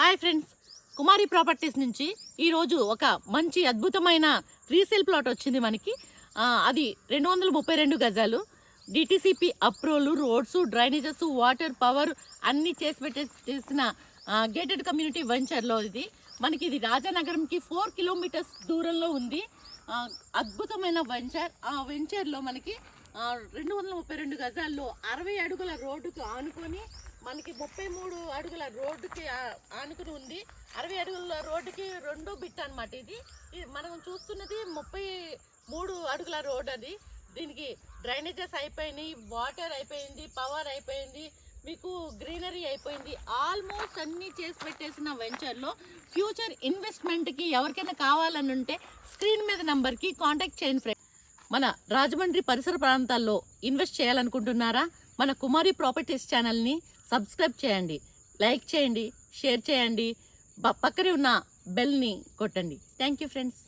Hi friends. కుమారి properties నుంచి ఈరోజు ఒక మంచి అద్భుతమైన రీసేల్ ప్లాట్ వచ్చింది మనకి. అది రెండు వందల ముప్పై రెండు గజాలు. DTCP approval roads drainages water power అన్నీ చేసి పెట్టేసిన గేటెడ్ కమ్యూనిటీ వెంచర్లో ఇది. మనకి ఇది రాజానగరంకి ఫోర్ కిలోమీటర్స్ దూరంలో ఉంది. అద్భుతమైన వెంచర్ ఆ వెంచర్లో మనకి రెండు వందల ముప్పై రెండు గజాల్లో అరవై అడుగుల రోడ్డుకు ఆనుకొని మనకి ముప్పై మూడు అడుగుల రోడ్డుకి ఆనుకుని ఉంది. అరవై అడుగుల రోడ్డుకి రెండో బిట్ అన్నమాట ఇది. ఇది మనం చూస్తున్నది ముప్పై మూడు అడుగుల రోడ్ అది. దీనికి డ్రైనేజెస్ అయిపోయినాయి వాటర్ అయిపోయింది పవర్ అయిపోయింది మీకు గ్రీనరీ అయిపోయింది. ఆల్మోస్ట్ అన్నీ చేసి పెట్టేసిన వెంచర్లో ఫ్యూచర్ ఇన్వెస్ట్మెంట్కి ఎవరికైనా కావాలని ఉంటే స్క్రీన్ మీద నెంబర్కి కాంటాక్ట్ చేయండి ఫ్రెండ్ మన రాజమండ్రి పరిసర ప్రాంతాల్లో ఇన్వెస్ట్ చేయాలనుకుంటున్నారా? మన కుమారి ప్రాపర్టీస్ ఛానల్ని సబ్స్క్రైబ్ చేయండి లైక్ చేయండి షేర్ చేయండి పక్కనే ఉన్న బెల్ని కొట్టండి. Thank you friends.